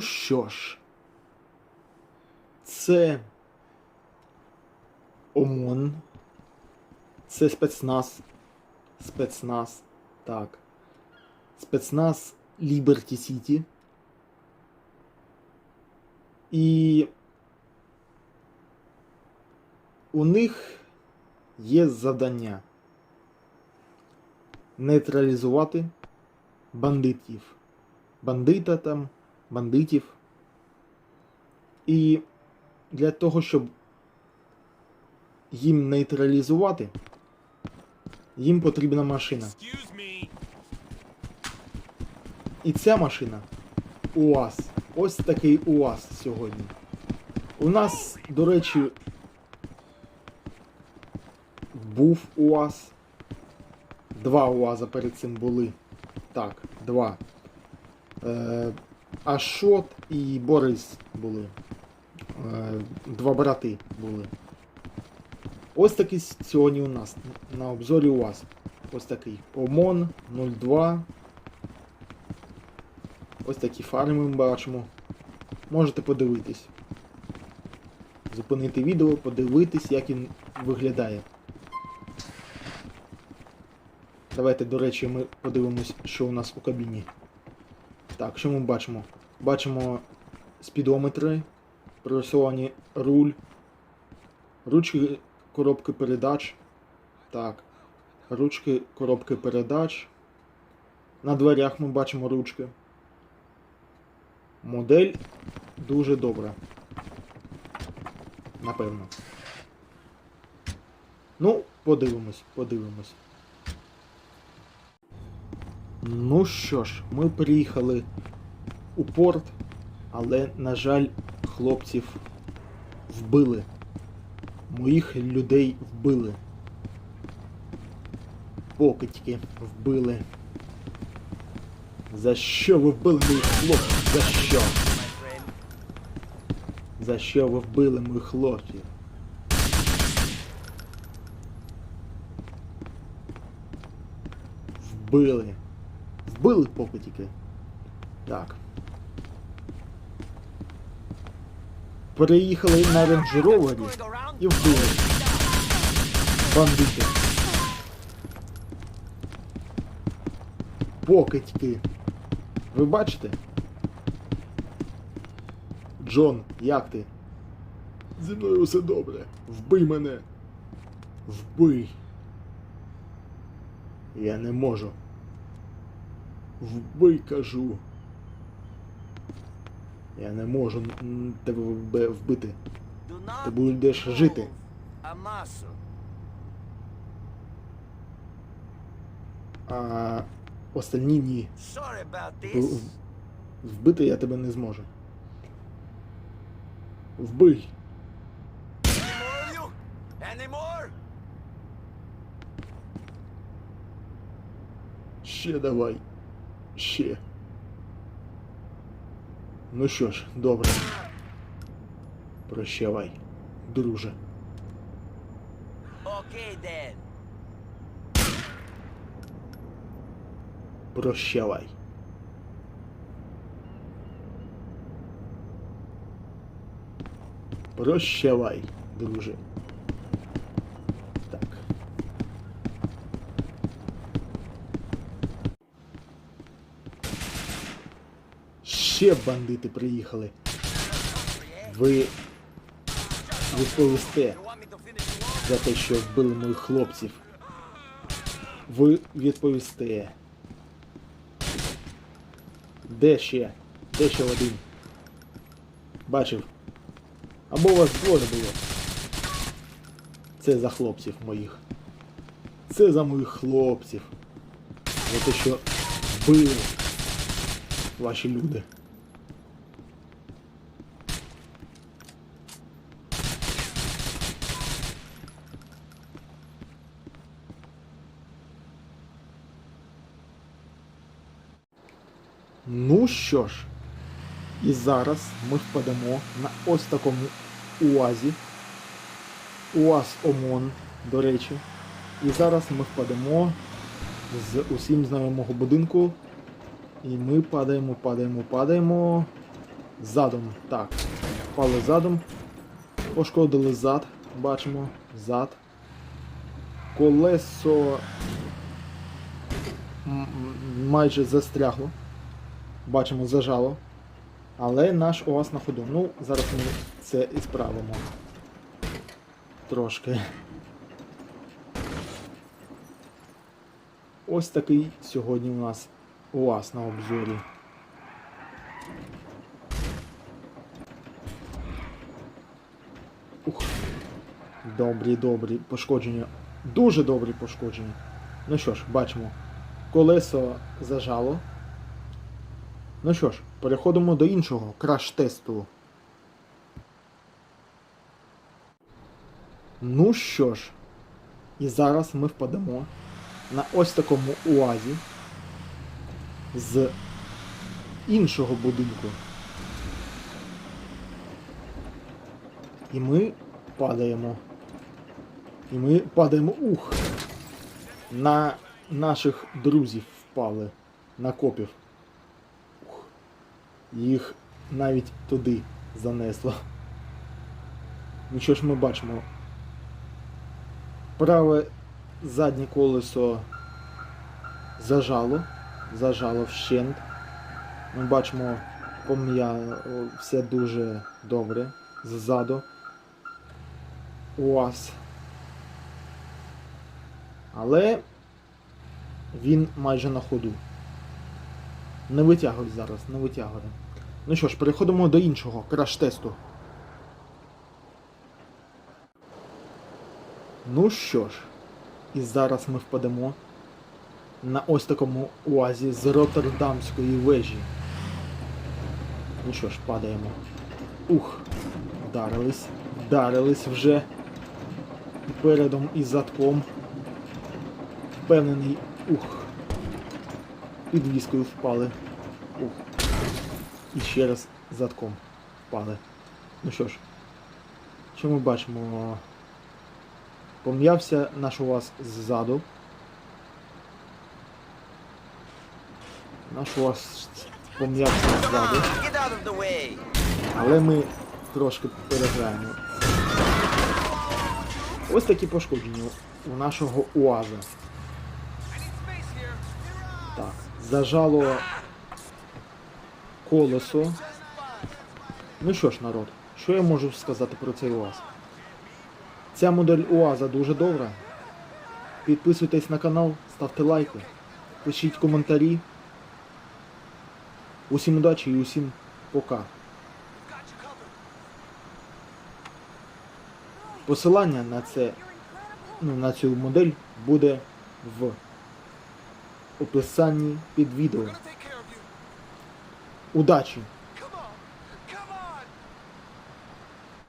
Що ж, це ОМОН, це спецназ, спецназ, так, спецназ Liberty City. І у них є завдання нейтралізувати бандитів. Бандита там, бандитів. І для того, щоб їм нейтралізувати, їм потрібна машина. І ця машина УАЗ. Ось такий УАЗ сьогодні. У нас, до речі, був УАЗ. Два УАЗа перед цим були. Так, два. Е, Ашот і Борис були. Е, два брати були. Ось такий сьогодні у нас на обзорі УАЗ. Ось такий. ОМОН 02. Ось такі фари ми бачимо. Можете подивитись. Зупинити відео, подивитись, як він виглядає. Давайте, до речі, ми подивимось, що у нас у кабіні. Так, що ми бачимо? Бачимо спідометри, прорисовані руль, ручки коробки передач. Так. Ручки коробки передач. На дверях ми бачимо ручки. Модель дуже добра. Напевно. Ну, подивимось, подивимось. Ну що ж, ми приїхали у порт, але, на жаль, хлопців вбили. Моїх людей вбили. Покидьки вбили. За що ви вбили моїх хлопців? За що? За що ви вбили моїх хлопців? Вбили. Вбили покидьки. Так. Переїхали на рейндж-ровері і вбили. Бандити. Покидьки. Ви бачите? Джон, як ти? Зі мною все добре. Вбий мене. Вбий. Я не можу. Вбий, кажу. Я не можу тебе вб- вбити. Ти будеш жити. muscle. А остальні ні. Вбити я тебе не зможу. Вбий. Ще давай. Ще. Ну що ж, добре. Прощавай, друже. Okay then. Прощавай. Прощавай, друже. Ще бандити приїхали. Ви відповісте за те, що вбили моїх хлопців. Ви відповісте. Де ще? Де ще один? Бачив. Або у вас двоє було. Це за хлопців моїх. Це за моїх хлопців. За те, що вбили ваші люди. Ну що ж, і зараз ми впадемо на ось такому УАЗі. УАЗ ОМОН, до речі. І зараз ми впадемо з усім знайомого будинку. І ми падаємо, падаємо, падаємо. Задом. Так. Впали задом. Пошкодили зад. Бачимо. Зад. Колесо майже застрягло. Бачимо, зажало. Але наш УАЗ на ходу. Ну, зараз ми це і справимо. Трошки. Ось такий сьогодні у нас УАЗ на обзорі. Ух. Добрі, добрі пошкодження. Дуже добрі пошкодження. Ну що ж, бачимо. Колесо зажало. Ну що ж, переходимо до іншого краш-тесту. Ну що ж, і зараз ми впадемо на ось такому уазі з іншого будинку. І ми падаємо. І ми падаємо ух. На наших друзів впали. На копів. Їх навіть туди занесло. Ну що ж ми бачимо? Праве заднє колесо зажало. Зажало вщент. Ми бачимо, пом'я все дуже добре ззаду. УАЗ. Але він майже на ходу. Не витягуй зараз, не витягуй. Ну що ж, переходимо до іншого краш-тесту. Ну що ж, і зараз ми впадемо на ось такому уазі з Роттердамської вежі. Ну що ж, падаємо. Ух, вдарились, вдарились вже передом і задком. Впевнений, ух. Під віскою впали. Ух. І ще раз задком впали. Ну що ж, що ми бачимо? Пом'явся наш УАЗ ззаду. Наш УАЗ пом'явся ззаду. Але ми трошки переграємо. Ось такі пошкодження у нашого УАЗа. Так, зажало колесо. Ну що ж, народ, що я можу сказати про цей УАЗ? Ця модель УАЗа дуже добра. Підписуйтесь на канал, ставте лайки, пишіть коментарі. Усім удачі і усім пока. Посилання на це, ну, на цю модель буде в описанні під відео. Удачі!